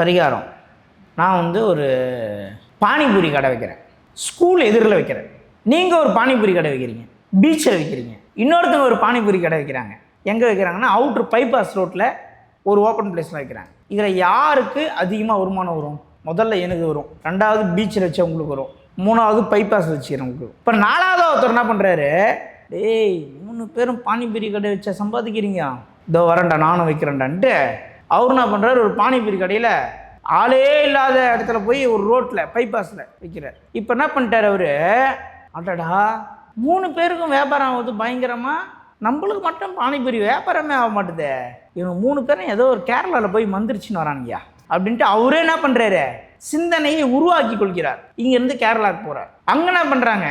பரிகாரம். நான் வந்து ஒரு பானிபூரி கடை வைக்கிறேன். ஸ்கூல் எதிரில் வைக்கிறேன். நீங்கள் ஒரு பானிபூரி கடை வைக்கிறீங்க. பீச்சில் வைக்கிறீங்க. இன்னொருத்தவங்க ஒரு பானிபூரி கடை வைக்கிறாங்க. எங்கே வைக்கிறாங்கன்னா அவுட்ரு பைபாஸ் ரோட்டில் ஒரு ஓப்பன் பிளேஸில் வைக்கிறாங்க. இதில் யாருக்கு அதிகமாக வருமானம் வரும்? முதல்ல எனக்கு வரும். ரெண்டாவது பீச்சில் வச்சவங்களுக்கு வரும். மூணாவது பைபாஸ் வச்சுக்கிறவங்களுக்கு இப்போ நாலாவது ஒருத்தர் என்ன பண்ணுறாரு டேய் மூணு பேரும் பானிபூரி கடை வச்சா சம்பாதிக்கிறீங்க. இதோ வரேன்டா நானும் வைக்கிறேன்டான்ட்டு அவர் என்ன பண்ணுறாரு ஒரு பானிபூரி கடையில் ஆளே இல்லாத இடத்துல போய் ஒரு ரோட்டில் பைபாஸில் வைக்கிறார். இப்போ என்ன பண்ணிட்டார் அவர்? அடடா மூணு பேருக்கும் வியாபாரம் ஆகுது பயங்கரமாக நம்மளுக்கு மட்டும் பானிபூரி வியாபாரமே ஆக மாட்டுதே. இவங்க மூணு பேரும் ஏதோ ஒரு கேரளாவில் போய் மந்திரிச்சின்னு வரானுங்கய்யா. அப்படின்ட்டு அவரே என்ன பண்ணுறாரு சிந்தனையை உருவாக்கி கொள்கிறார். இங்கேருந்து கேரளாவுக்கு போகிறார் அங்கே என்ன பண்ணுறாங்க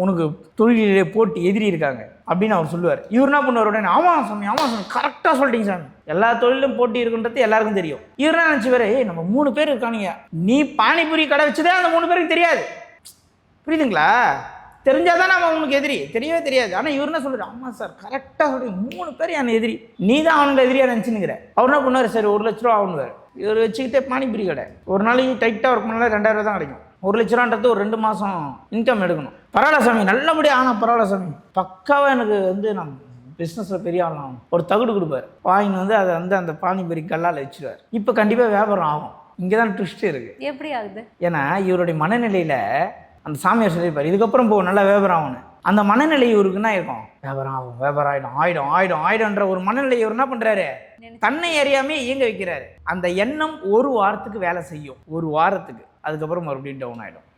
உனக்கு தொழிலே போட்டி எதிரி இருக்காங்க அப்படின்னு அவர் சொல்லுவார். இவர் என்ன பண்ணுவார் உடனே ஆமாம் சாமி ஆமாம் சாமி கரெக்டாக சொல்லிட்டீங்க சாமி. எல்லா தொழிலும் போட்டி இருக்குன்றது எல்லாருக்கும் தெரியும். இவர் என்ன நினச்சிவாரு ஏய் நம்ம மூணு பேர் இருக்கானுங்க. நீ பானிபூரி கடை வச்சதே அந்த மூணு பேருக்கு தெரியாது. புரியுதுங்களா? தெரிஞ்சாதான் நம்ம அவனுக்கு எதிரி. தெரியவே தெரியாது. ஆனால் இவர் என்ன சொல்கிறார் ஆமாம் சார் கரெக்டாக சொல்றீங்க. மூணு பேர் என் எதிரி. நீ தான் அவனோட எதிரியாக நினச்சினுங்கிற அவர் என்ன பண்ணார் சரி ஒரு லட்ச ரூபா ஆகணுவார் இவர் வச்சுக்கிட்டே பானிபூரி கடை. ஒரு நாளைக்கு டைட்டாக ஒர்க் பண்ணாலும் ரெண்டாயிரம் ரூபா தான் கிடைக்கும். ஒரு லட்ச ரூபான்றது ஒரு ரெண்டு மாதம் இன்கம் எடுக்கணும். பரவாயில்ல சாமி நல்லபடியாக ஆனால் பரவாயில்ல சாமி. பக்காவாக எனக்கு வந்து நான் பிஸ்னஸில் பெரிய ஆள் ஆகணும் ஒரு தகுடு கொடுப்பார். வாங்கின்னு வந்து அதை வந்து அந்த பானிபூரி கல்லால் வச்சுருவார். இப்போ கண்டிப்பாக வியாபாரம் ஆகும். இங்கே தான் ட்விஸ்ட் இருக்குது எப்படி ஆகுது? ஏன்னா இவருடைய மனநிலையில் அந்த சாமியார் சொல்லியிருப்பார் இதுக்கப்புறம் போ நல்லா வியாபாரம் ஆகணும் அந்த மனநிலை இவருக்கு என்ன இருக்கும் வியாபாரம் ஆகும் வியாபாரம் ஆகிடும் ஆயிடும் ஆயிடும் ஆயிடும்ன்ற ஒரு மனநிலை இவர் என்ன பண்ணுறாரு தன்னை அறியாமே இயங்க வைக்கிறாரு. அந்த எண்ணம் ஒரு வாரத்துக்கு வேலை செய்யும். ஒரு வாரத்துக்கு. அதுக்கப்புறம் மறுபடியும் டவுன் ஆகிடும்